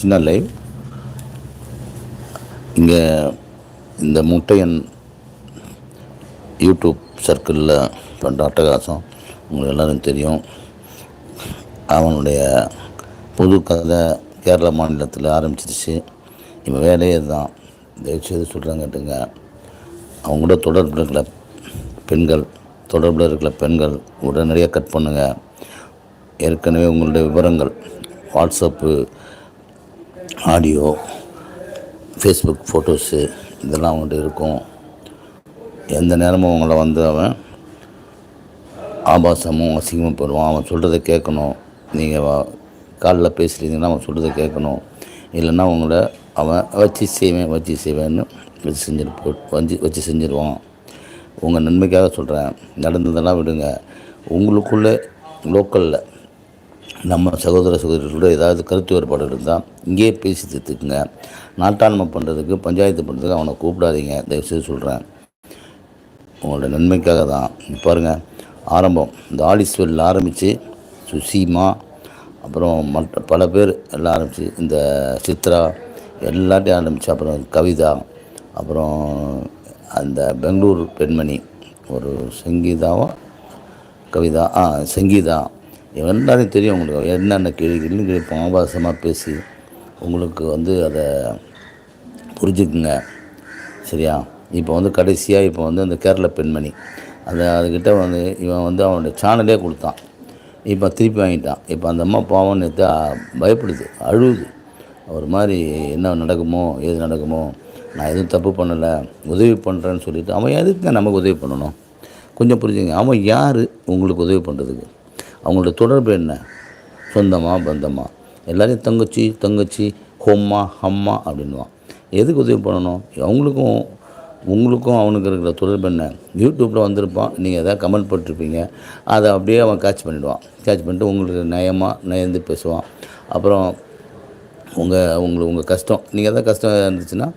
சின்ன லைவ் இங்கே இந்த முட்டையன் யூடியூப் சர்க்கிளில் பண்ணுற அட்டகாசம் உங்களுக்கு எல்லோரும் தெரியும். அவனுடைய புது கதை கேரள மாநிலத்தில் ஆரம்பிச்சிருச்சு. இப்போ வேலையே தான் தயவுசெய்து சொல்கிறாங்க கேட்டுங்க. அவங்க கூட தொடர்பில் இருக்கிற பெண்கள் தொடர்பில் இருக்கிற பெண்கள் உடனடியாக கட் பண்ணுங்கள் ஏற்கனவே உங்களுடைய விவரங்கள் வாட்ஸ்அப்பு ஆடியோ ஃபேஸ்புக் ஃபோட்டோஸு இதெல்லாம் அவங்கள்ட்ட இருக்கும். எந்த நேரமும் அவங்கள வந்து அவன் ஆபாசமும் அசிங்கமும் போடுவான். அவன் சொல்கிறத கேட்கணும். நீங்கள் காலில் பேசுகிறீங்கன்னா அவன் சொல்கிறத கேட்கணும். இல்லைன்னா உங்களை அவன் வச்சு செய்வேன் வச்சு செய்வேன்னு வச்சு செஞ்சிரு போ வச்சு வச்சு செஞ்சிருவான். உங்கள் நன்மைக்காக சொல்கிறேன் நடந்ததெல்லாம் விடுங்க. உங்களுக்குள்ளே லோக்கலில் நம்ம சகோதர சகோதரிகளோட ஏதாவது கருத்து வேறுபாடு இருந்தால் இங்கேயே பேசி தீர்த்துக்குங்க. நாட்டாண்மை பண்ணுறதுக்கு பஞ்சாயத்து பண்ணுறதுக்கு அவனை கூப்பிடாதீங்க. தயவுசெய்து சொல்கிறேன் உங்களோட நன்மைக்காக தான். பாருங்கள் ஆரம்பம். இந்த ஆலிஸ்வெல் ஆரம்பித்து சுசீமா அப்புறம் மற்ற பல பேர் எல்லாம் ஆரம்பித்து இந்த சித்ரா எல்லாத்தையும் ஆரம்பித்து அப்புறம் கவிதா அப்புறம் அந்த பெங்களூர் பெண்மணி ஒரு சங்கீதாவும் கவிதா ஆ சங்கீதா இவன் தெரியும் உங்களுக்கு. என்னென்ன கேள்வி கேள்விகள்னு கேட்போம் ஆபாசமாக பேசி உங்களுக்கு வந்து அதை புரிஞ்சுக்குங்க. சரியா? இப்போ வந்து கடைசியாக இப்போ வந்து அந்த கேரள பெண்மணி. அந்த அதுக்கிட்ட வந்து இவன் வந்து அவனுடைய சேனலே கொடுத்தான். இப்போ திருப்பி வாங்கிட்டான். இப்போ அந்த அம்மா பாவம் நேற்று பயப்படுது அழுகுது ஒரு மாதிரி என்ன நடக்குமோ ஏது நடக்குமோ நான் எதுவும் தப்பு பண்ணலை உதவி பண்ணுறேன்னு சொல்லிவிட்டு அவன் எதுக்குங்க நமக்கு உதவி பண்ணணும்? கொஞ்சம் புரிஞ்சுங்க. அவன் யார்? உங்களுக்கு உதவி பண்ணுறதுக்கு அவங்களோட தொடர்பு என்ன? சொந்தமா பந்தமா? எல்லாரையும் தங்கச்சி தங்கச்சி ஹொம்மா ஹம்மா அப்படின்வான் எதுக்கு உதவி பண்ணணும்? அவங்களுக்கும் உங்களுக்கும் அவனுக்கு இருக்கிற தொடர்பு என்ன? யூடியூப்பில் வந்திருப்பான். நீங்கள் எதாவது கமெண்ட் போட்டிருப்பீங்க. அதை அப்படியே அவன் கேட்ச் பண்ணிவிடுவான் கேட்ச் பண்ணிட்டு உங்களுக்கு நயமாக நயந்து பேசுவான். அப்புறம் உங்கள் உங்களுக்கு உங்கள் கஷ்டம். நீங்கள் எதாவது கஷ்டம் இருந்துச்சுன்னா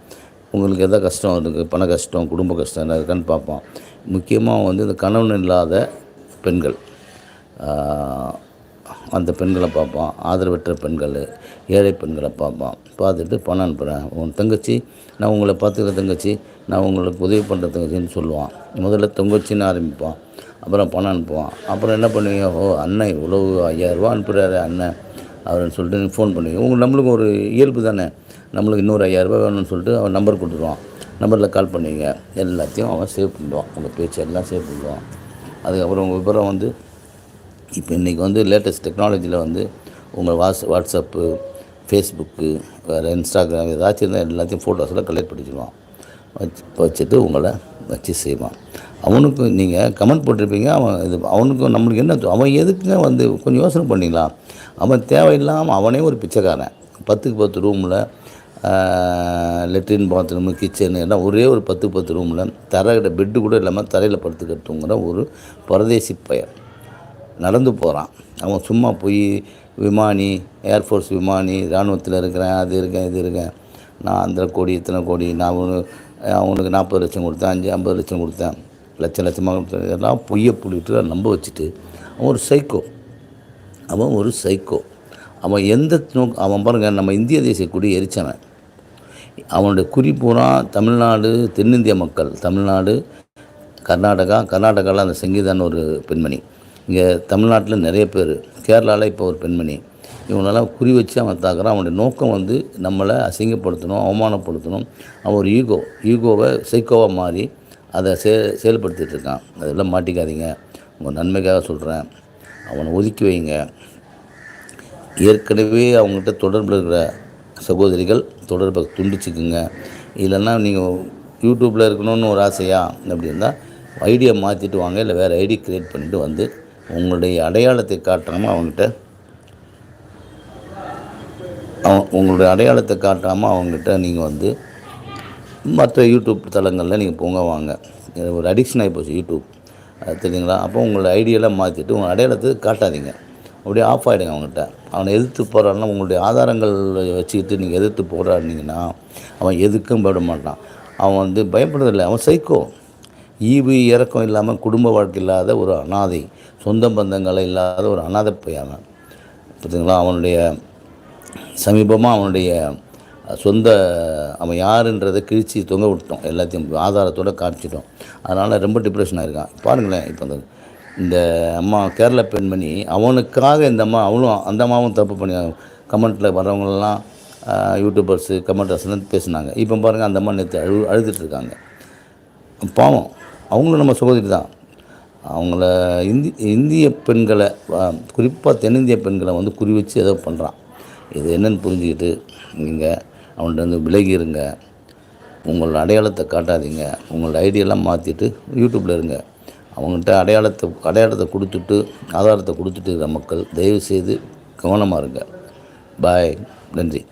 உங்களுக்கு எதாவது கஷ்டம் இருக்குது பண கஷ்டம் குடும்ப கஷ்டம் என்ன இருக்கான்னு பார்ப்போம் முக்கியமாக வந்து இந்த கணவன் இல்லாத பெண்கள். அந்த பெண்களை பார்ப்பான். ஆதரவற்ற பெண்கள் ஏழை பெண்களை பார்ப்பான். பார்த்துட்டு பணம் அனுப்புகிறேன் உன் தங்கச்சி நான் உங்களை பார்த்துக்கிற தங்கச்சி நான் உங்களுக்கு உதவி பண்ணுற தங்கச்சின்னு சொல்லுவான். முதல்ல தங்கச்சின்னு ஆரம்பிப்பான். அப்புறம் பணம் அனுப்புவான் அப்புறம் என்ன பண்ணுவீங்க? ஓ அண்ணன் இவ்வளவு ஐயாயிரரூவா அனுப்புகிறாரு அண்ணன் அவருன்னு சொல்லிட்டு ஃபோன் பண்ணுவீங்க. உங்கள் நம்மளுக்கு ஒரு இயல்பு தானே. நம்மளுக்கு இன்னொரு ஐயாயிரரூபா வேணும்னு சொல்லிட்டு அவன் நம்பர் கொடுத்துருவான். நம்பரில் கால் பண்ணுவீங்க. எல்லாத்தையும் அவன் சேவ் பண்ணுவான். உங்கள் பேச்சு எல்லாம் சேவ் பண்ணிடுவான் அதுக்கப்புறம் உங்கள் விவரம் வந்து இப்போ இன்றைக்கி வந்து லேட்டஸ்ட் டெக்னாலஜியில் வந்து உங்கள் வாட்ஸ் வாட்ஸ்அப்பு ஃபேஸ்புக்கு வேறு இன்ஸ்டாகிராம் ஏதாச்சும் இருந்தால் எல்லாத்தையும் ஃபோட்டோஸ்லாம் கலெக்ட் பண்ணிச்சிடுவான் வச்சு வச்சுட்டு உங்களை வச்சு செய்வான். அவனுக்கும் நீங்கள் கமெண்ட் போட்டிருப்பீங்க அவன் இது அவனுக்கும் நம்மளுக்கு என்ன அவன் எதுக்குங்க வந்து கொஞ்சம் யோசனை பண்ணிக்கலாம் அவன் தேவையில்லாமல் அவனே ஒரு பிச்சைக்காரன். பத்துக்கு பத்து ரூமில் லெட்ரின் பாத்ரூமு கிச்சனு எல்லாம் ஒரே ஒரு பத்து பத்து ரூமில் தர பெட்டு கூட இல்லாமல் தரையில் படுத்துக்கிட்டுங்கிற ஒரு பரதேசி பயன். நடந்து போகிறான் அவன் சும்மா போய் விமானி ஏர்ஃபோர்ஸ் விமானி இராணுவத்தில் இருக்கிறேன் அது இருக்கேன் இது இருக்கேன். நான் அந்த கோடி இத்தனை கோடி நான் அவனுக்கு நாற்பது லட்சம் கொடுத்தேன் அஞ்சு ஐம்பது லட்சம் கொடுத்தேன். லட்சம் லட்சமாக கொடுத்தேன். இதெல்லாம் பொய்யை புள்ளிட்டு நம்ப வச்சுட்டு அவன் ஒரு சைக்கோ அவன் ஒரு சைக்கோ அவன் எந்த நோக்கு அவன் பாருங்க நம்ம இந்திய தேசிய கொடி எரிச்சவன். அவனுடைய குறி தமிழ்நாடு தென்னிந்திய மக்கள் தமிழ்நாடு கர்நாடகா கர்நாடகாவில் அந்த சங்கீதான்னு ஒரு பெண்மணி. இங்கே தமிழ்நாட்டில் நிறைய பேர். கேரளாவில் இப்போ ஒரு பெண்மணி. இவங்களெல்லாம் குறி வச்சு அவன் தாக்குறான். அவனுடைய நோக்கம் வந்து நம்மளை அசிங்கப்படுத்தணும் அவமானப்படுத்தணும். அவன் ஒரு ஈகோ. ஈகோவை சைக்கோவாக மாறி அதை செ செயல்படுத்திகிட்டு இருக்கான். அதெல்லாம் மாட்டிக்காதீங்க. உங்கள் நன்மைக்காக சொல்கிறேன் அவனை ஒதுக்கி வைங்க. ஏற்கனவே அவங்ககிட்ட தொடர்பில் இருக்கிற சகோதரிகள் தொடர்பை துண்டிச்சுக்குங்க. இல்லைன்னா நீங்கள் யூடியூப்பில் இருக்கணும்னு ஒரு ஆசையா? அப்படி இருந்தால் ஐடியா மாற்றிட்டு வாங்க. இல்லை வேறு ஐடி க்ரியேட் பண்ணிவிட்டு வந்து உங்களுடைய அடையாளத்தை காட்டாமல் அவங்ககிட்ட அவன் உங்களுடைய அடையாளத்தை காட்டாமல் அவங்ககிட்ட நீங்கள் வந்து மற்ற யூடியூப் தளங்களில் நீங்கள் போங்க வாங்க. ஒரு அடிக்ஷன் ஆகி போச்சு யூடியூப் அது தெரியுங்களா? அப்போ உங்களோட ஐடியெல்லாம் மாற்றிட்டு உங்கள் அடையாளத்தை காட்டாதீங்க. அப்படியே ஆஃப் ஆகிடுங்க அவங்ககிட்ட அவனை எதிர்த்து போகிறான்னா உங்களுடைய ஆதாரங்கள் வச்சுக்கிட்டு நீங்கள் எதிர்த்து போராடினீங்கன்னா அவன் எதுக்கும் பயப்பட மாட்டான். அவன் வந்து பயப்படுறதில்லை. அவன் சைக்கோ ஈவு இறக்கம் இல்லாமல் குடும்ப வாழ்க்கை இல்லாத ஒரு அனாதை. சொந்த பந்தங்களை இல்லாத ஒரு அனாதை பையன் அவன். பார்த்தீங்களா அவனுடைய சமீபமாக அவனுடைய சொந்த அவன் யாருன்றதை கிழிச்சு தொங்க விட்டோம் எல்லாத்தையும் ஆதாரத்தோடு காமிச்சிட்டோம். அதனால் ரொம்ப டிப்ரெஷன் ஆயிருக்கான். பாருங்களேன் இப்போ அந்த இந்த அம்மா கேரள பெண்மணி அவனுக்காக இந்த அம்மா அவளும் அந்த அம்மாவும் தப்பு பண்ணி கமெண்ட்டில் வரவங்களெல்லாம் யூடியூபர்ஸு கமெண்டர்ஸ்லாம் பேசுனாங்க. இப்போ பாருங்கள் அந்த அம்மா நேற்று அழு அழுதுட்டுருக்காங்க பாவம் அவங்களும் நம்ம சகோதரி தான். அவங்கள இந்தி இந்திய பெண்களை குறிப்பாக தென்னிந்திய பெண்களை வந்து குறி வச்சு ஏதோ பண்ணுறான் இது என்னென்னு புரிஞ்சுக்கிட்டு நீங்கள் அவன்கிட்ட வந்து விலகி இருங்க உங்களோட அடையாளத்தை காட்டாதீங்க. உங்களோட ஐடியெல்லாம் மாற்றிட்டு யூடியூப்பில் இருங்க. அவங்கள்ட்ட அடையாளத்தை அடையாளத்தை கொடுத்துட்டு ஆதாரத்தை கொடுத்துட்டு இருக்கிற மக்கள் தயவு செய்து கவனமாக இருங்க. பாய். நன்றி.